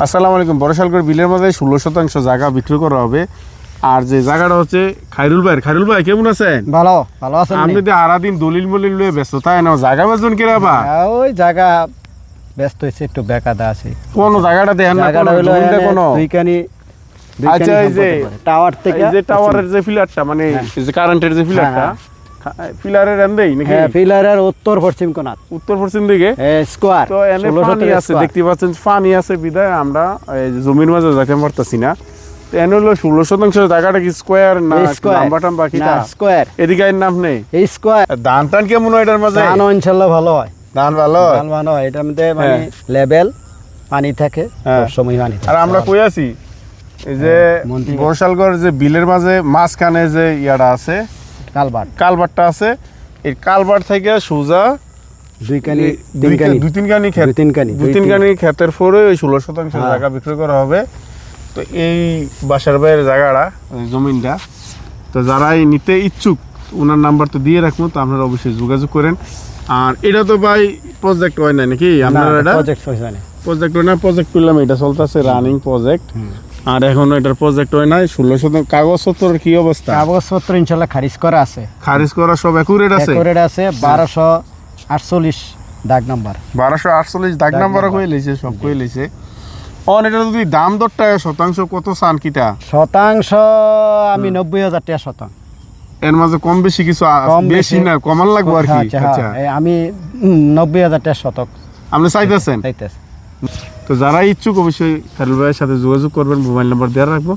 আসসালামু আলাইকুম। বড়শালগড় বিলের মধ্যে ষোলো শতাংশ জায়গা বিক্রি করা হবে। আর যে জায়গাটা হচ্ছে খাইরুল ভাই খাইরুল ভাই কেমন আছেন? ভালো ভালো আছেন? আপনি তো আরাদিন দলিল মলিল লয়ে ব্যস্ত তাই না? জায়গা বেচবেন কিনা বা? হ্যাঁ, ওই জায়গা ব্যস্ত হয়েছে একটু বেকাদা আছে। কোন জায়গাটা দেখেন না জায়গাটা কোনো জমিটা কোনো? দুইখানি আচ্ছা, এই যে- টাওয়ার থেকে এই যে টাওয়ারের যে ফিলারটা মানে এই যে কারেন্টের যে ফিলারটা ফিলারের এন্দেই নাকি? হ্যাঁ পিলারের উত্তর পশ্চিম কোণাত। উত্তর পশ্চিম দিকে? স্কোয়ার তো এনে পানি আছে দেখতে পাচ্ছেন পানি আছে বিদায় আমরা যে জমির মাঝে যেতে পারতাছি না। এনে হলো ষোলো শতাংশ জায়গাটা কি স্কোয়ার না স্কোয়ার নাম্বা টাম্বা কিটা স্কোয়ার এদিকে নাম নেই। এই স্কোয়ার ধান টান কেমন হয় এটার মাঝে? ধান ইনশাল্লাহ ভালো হয়। ধান ভালো ধান ভালো হয়। এটার মধ্যে মানে হ্যাঁ। লেভেল পানি থাকে হ্যাঁ। সময় পানি আর আমরা কই আছি? এই যে বিলের মাঝে মাঝখানে যে ইয়াটা আছে কালবাট। কালবারটা আছে। এই কালবার থেকে সোজা দুই তিনখানি। তিন কানি ক্ষেত দুই তিন কানি ক্ষেতের পরে ওই ষোলো শতাংশ হ্যাঁ। জায়গা বিক্রি করা হবে। তো এই বাসার বাইরের জায়গাটা জমিনটা তো যারাই নিতে ইচ্ছুক ওনার নাম্বার তো দিয়ে রাখব তো আপনারা অবশ্যই যোগাযোগ করেন। আর এটা তো ভাই প্রজেক্ট হয় না নাকি? আপনারা এটা? প্রজেক্ট হয়েছে না প্রজেক্ট হয় না প্রজেক্ট করলাম এটা চলতেছে রানিং প্রজেক্ট আর এখনও এটার প্রজেক্ট হয় নাই কাগজপত্রের কি অবস্থা? কাগজপত্র ইনশাল্লাহ খারিজ করা আছে। খারিজ করা সব একুরেট আছে? আছে বারোশো আটচল্লিশ দাগ নাম্বার। বারোশো আটচল্লিশ দাগ নাম্বার। লইছে সব লইছে অন এটা যদি দাম দরটা শতাংশ কত চান কিটা? শতাংশ আমি নব্বই হাজার টাকা শতাংশ। এর মাঝে কম বেশি কিছু কম বেশি। না কমান লাগবো আর কি। আচ্ছা, আচ্ছা। হ্যাঁ, এই আমি নব্বই হাজার টাকা শতক। আপনি চাইতেছেন? চাইতেছি। তো যারা ইচ্ছুক অবশ্যই খারুল ভাইয়ের সাথে যোগাযোগ করবেন মোবাইল নাম্বার দেওয়া রাখব।